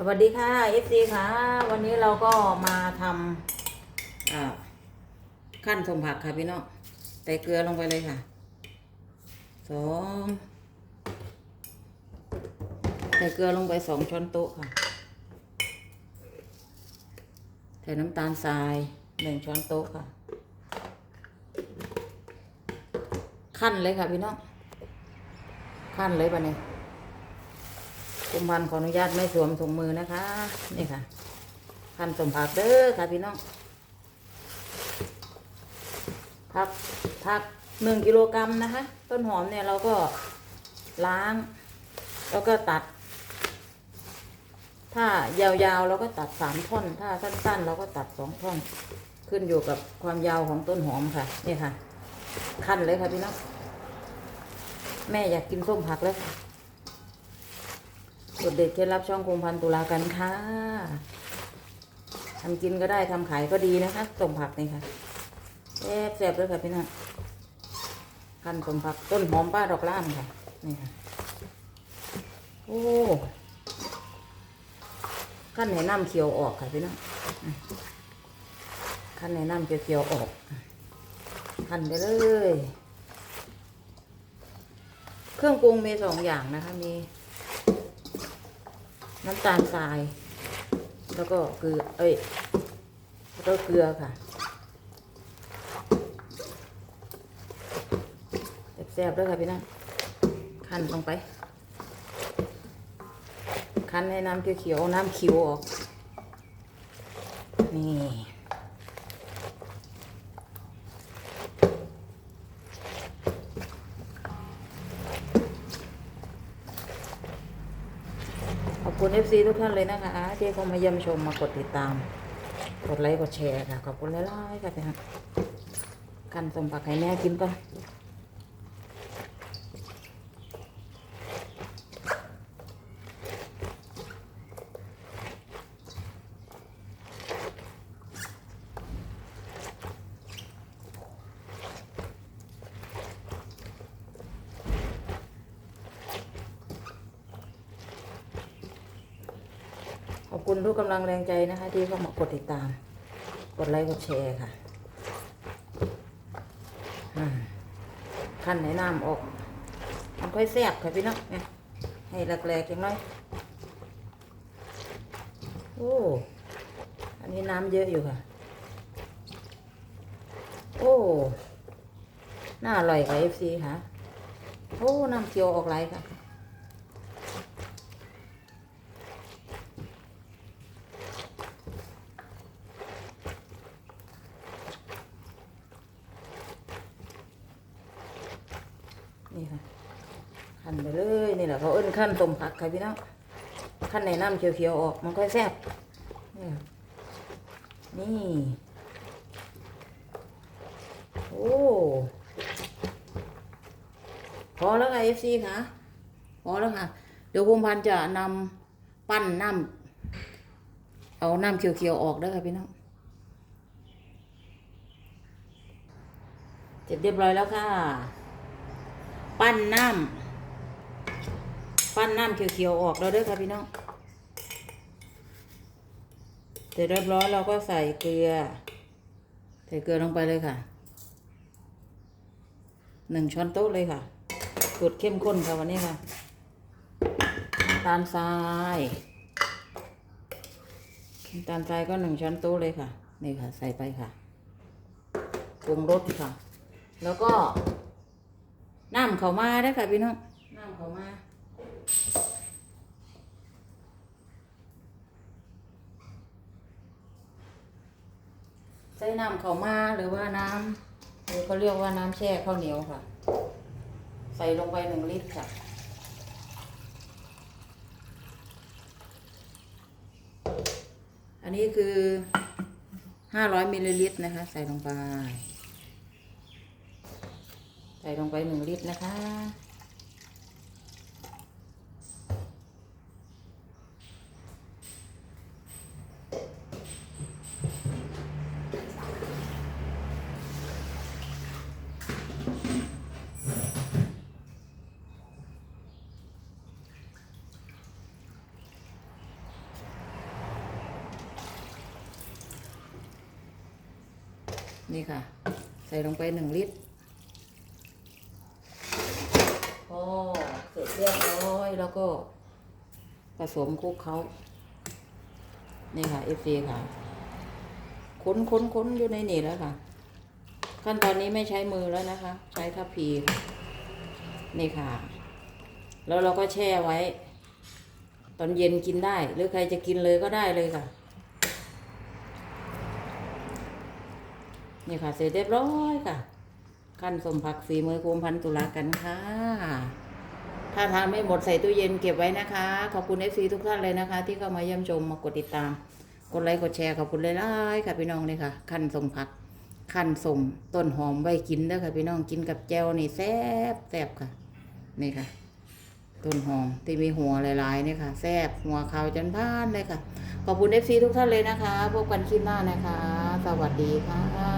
สวัสดีค่ะเอฟซีค่ะ วันนี้เราก็มาทำขั้นสมผักค่ะพี่น้องใส่เกลือลงไปเลยค่ะสองใส่เกลือลงไปสองช้อนโต๊ะค่ะใส่น้ำตาลทรายหนึ่งช้อนโต๊ะค่ะ ขั้นเลยค่ะพี่น้องขั้นเลยปะเนี่ย กุมพันขออนุญาตไม่สวมถุงมือนะคะ นี่ค่ะ พันสมผักเด้อค่ะพี่น้องผักผักหนึ่งกิโลกรัมนะคะ ต้นหอมเนี่ยเราก็ล้าง แล้วก็ตัด ถ้ายาวๆเราก็ตัดสามท่อน ถ้าสั้นๆ เราก็ตัดสองท่อน ขึ้นอยู่กับความยาวของต้นหอมค่ะ นี่ค่ะ ขั้นเลยค่ะพี่น้อง แม่อยากกินส้มผักแล้วค่ะ กดเด็ดเคล็ดลับช่องคงพันตุลากันค่ะทำกินก็ได้ทำขายก็ดีนะคะสมผักนี่ค่ะแซ่บแซ่บเลยค่ะพี่น้องขั้นสมผักต้นหอมป้าดอกล่ามค่ะนี่ค่ะโอ้ขั้นไหนน้ำเขียวออกค่ะพี่น้องขั้นไหนน้ำเขียวๆออกขั้นไปเลย เครื่องปรุงมีสองอย่างนะคะมี น้ำตาลทราย แล้วก็เกลือ เอ้ย แล้วก็เกลือค่ะแซ่บๆด้วยค่ะพี่น้องคั้นลงไป คั้นให้น้ำเขียวๆน้ำคิวออก คุณ FC ทุกท่านเลยนะคะที่เข้ามาเยี่ยมชมมากดติดตาม กดไลค์กดแชร์ค่ะ ขอบคุณหลายๆค่ะพี่ฮะกันสมปักให้แม่กินก่อน คุณทุกกำลังแรงใจนะคะ ที่เข้ามากดติดตาม กดไลค์กดแชร์ค่ะขั้นไหนน้ำออกมันค่อยแซ่บค่ะพี่น้องให้แหลกๆอย่างน้อยโอ้อันนี้น้ำเยอะอยู่ค่ะ โอ้น่าอร่อยค่ะเอฟซีค่ะ โอ้น้ำเคียวออกไหลค่ะ ขั้นไปเลยนี่แหละเขาเอิ้นขั้นต้มผักค่ะพี่น้องขั้นในน้ำเขียวๆออกมันค่อยแซ่บนี่นี่โอ้พอแล้วค่ะเอฟซีค่ะพอแล้วค่ะ เดี๋ยวภูมิพันธ์จะนำปั้นน้ำเอาน้ำเขียวๆออกได้ค่ะพี่น้องเสร็จเรียบร้อยแล้วค่ะ ปั้นน้ำ ปั้นน้ำเขียวๆออกแล้วเด้วยค่ะพี่น้องเสร็จเรียบร้อยเราก็ใส่เกลือ ใส่เกลือลงไปเลยค่ะหนึ่งช้อนโต๊ะเลยค่ะสูตรเข้มข้นค่ะวันนี้ค่ะน้ำตาลทรายน้ำตาลทรายก็หนึ่งช้อนโต๊ะเลยค่ะนี่ค่ะ ใส่ไปค่ะปรุงรสค่ะ แล้วก็น้ำเขามาได้ค่ะพี่น้องน้ำเขามา ใส่น้ำเขามาหรือว่าน้ำหรือเขาเรียกว่าน้ำแช่ข้าวเหนียวค่ะ ใส่ลงไปหนึ่งลิตรค่ะอันนี้คือห้าร้อยมิลลิลิตรนะคะ ใส่ลงไป ใส่ลงไปหนึ่งลิตรนะคะ นี่ค่ะ ใส่ลงไปหนึ่งลิตรพอเสร็จเรียบร้อยแล้วก็ผสมคลุกเขานี่ค่ะเอฟซีค่ะ ค้นค้นค้นอยู่ในนี่แล้วค่ะ ขั้นตอนนี้ไม่ใช้มือแล้วนะคะ ใช้ทัพพีนี่ค่ะ แล้วเราก็แช่ไว้ ตอนเย็นกินได้ หรือใครจะกินเลยก็ได้เลยค่ะ นี่ค่ะ เสร็จเรียบร้อยค่ะ ขั้นสมผักฝีมือโคมพันตุลากันค่ะ ถ้าทานไม่หมดใส่ตู้เย็นเก็บไว้นะคะ ขอบคุณเอฟซีทุกท่านเลยนะคะ ที่เข้ามาเยี่ยมชมมากดติดตาม กดไลค์กดแชร์ขอบคุณเลยล่ๆค่ะพี่น้องเลยค่ะ ขั้นสมผักขั้นสมต้นหอมไว้กินเด้อค่ะพี่น้องกินกับแจวนี่แซ่บแซ่บค่ะ นี่ค่ะต้นหอมที่มีหัวหลายๆเนี่ยค่ะแซ่บหัวขาวจันพานเลยค่ะ ขอบคุณเอฟซีทุกท่านเลยนะคะ พบกันคลิปหน้านะคะ สวัสดีค่ะ